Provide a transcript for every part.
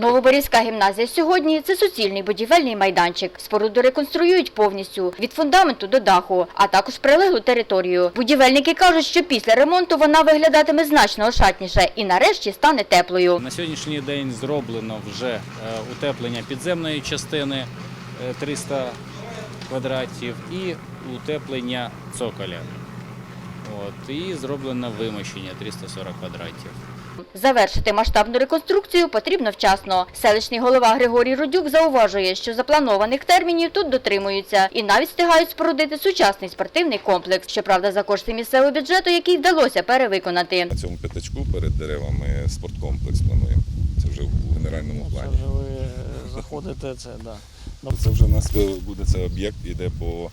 Новоборівська гімназія сьогодні це суцільний будівельний майданчик. Споруду реконструюють повністю від фундаменту до даху, а також прилеглу територію. Будівельники кажуть, що після ремонту вона виглядатиме значно ошатніше і нарешті стане теплою. На сьогоднішній день зроблено вже е, утеплення підземної частини е, 300 квадратів і утеплення цоколя. От, і зроблено вимощення 340 квадратів. Завершити масштабну реконструкцію потрібно вчасно. Селищний голова Григорій Рудюк зауважує, що запланованих термінів тут дотримуються і навіть встигають спорудити сучасний спортивний комплекс. Щоправда, за кошти місцевого бюджету, який вдалося перевиконати. На цьому п'ятачку перед деревами спорткомплекс плануємо. Це вже в генеральному Це плані. вже ви заходите, це да. Це вже у нас буде це об'єкт, іде по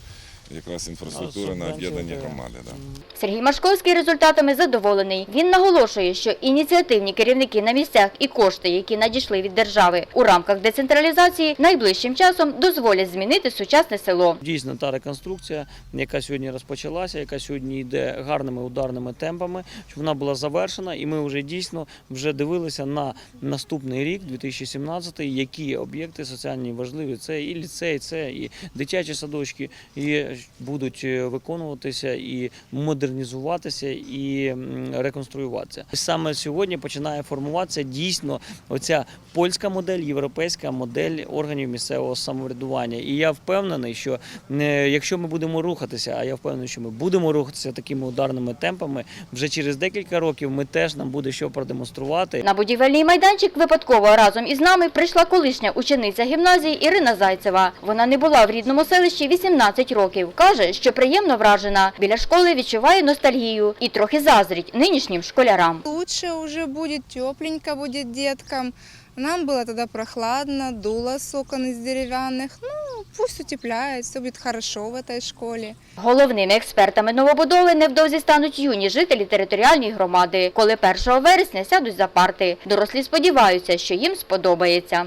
якраз інфраструктура на об'єднання громади. Да. Сергій Машковський результатами задоволений. Він наголошує, що ініціативні керівники на місцях і кошти, які надійшли від держави у рамках децентралізації, найближчим часом дозволять змінити сучасне село. Дійсно, та реконструкція, яка сьогодні розпочалася, яка сьогодні йде гарними ударними темпами, щоб вона була завершена, і ми вже дійсно вже дивилися на наступний рік, 2017, які об'єкти соціальні важливі. Це і ліцей, це і дитячі садочки, і будуть е, виконуватися і модернізуватися і реконструюватися. Саме сьогодні починає формуватися дійсно оця польська модель, європейська модель органів місцевого самоврядування. І я впевнений, що е, якщо ми будемо рухатися, а я впевнений, що ми будемо рухатися такими ударними темпами, вже через декілька років ми теж нам буде що продемонструвати. На будівельний майданчик випадково разом із нами прийшла колишня учениця гімназії Ірина Зайцева. Вона не була в рідному селищі 18 років. Каже, що приємно вражена. Біля школи відчуває ностальгію і трохи заздрить нинішнім школярам. Лучше уже будет, тепленько будет деткам. Нам было тогда прохладно, дуло с окон из деревянных. Ну, пусть утепляет, все будет хорошо в этой школе. Головними експертами новобудови невдовзі стануть юні жителі територіальної громади, коли 1 вересня сядуть за парти. Дорослі сподіваються, що їм сподобається.